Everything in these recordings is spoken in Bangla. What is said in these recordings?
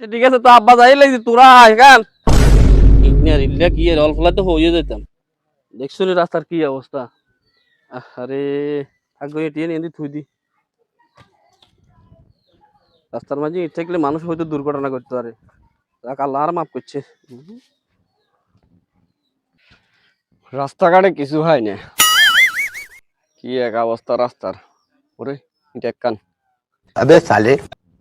আচ্ছা, ঠিক আছে তো আব্বা যাই লাগছে তোরা এখান কি রল ফলাতে হয়ে যেতাম। দেখছ রাস্তার কি অবস্থা? আরে আগে এটিয়ে নিয়ে থুই দি। রাস্তার মাঝে ইট থাকলে মানুষ হয়তো দুর্ঘটনা করতে পারে। তাক আল্লাহ আর মাফ করছে। রাস্তাঘাটে কিছু হয় না। কি এক অবস্থা রাস্তার। ওরে দেখান আবে সালে।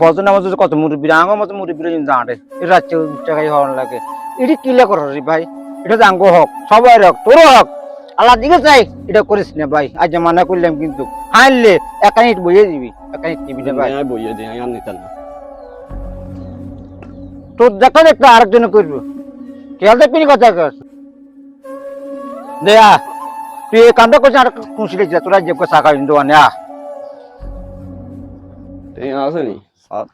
ফজনের মতো কত মুরব্বী আঙ্গ মতো মুরব্বী কিন্তু আঁটে রাজ্য জায়গায় হওয়ার লাগে। এটি কিলে কর রে ভাই? এটা আঙ্গ হক সবাই হক তোরও হক। আল্লাহ দিকে চাই এটা করিস না ভাই আজ মানা করলাম কিন্তু। আনলে একা ইট বইয়ে দিবি একা ইট নিবি না ভাই। বইয়ে দিই আমি নিতাম না। তোর দেখা দেখতে আরেকজন করব। খেয়াল দেখবি কথা কর দেয়া তুই এই কামটা করছিস আর খুশি লেগেছে তোরা যে শাখা দোকানে আ। এই আছে নি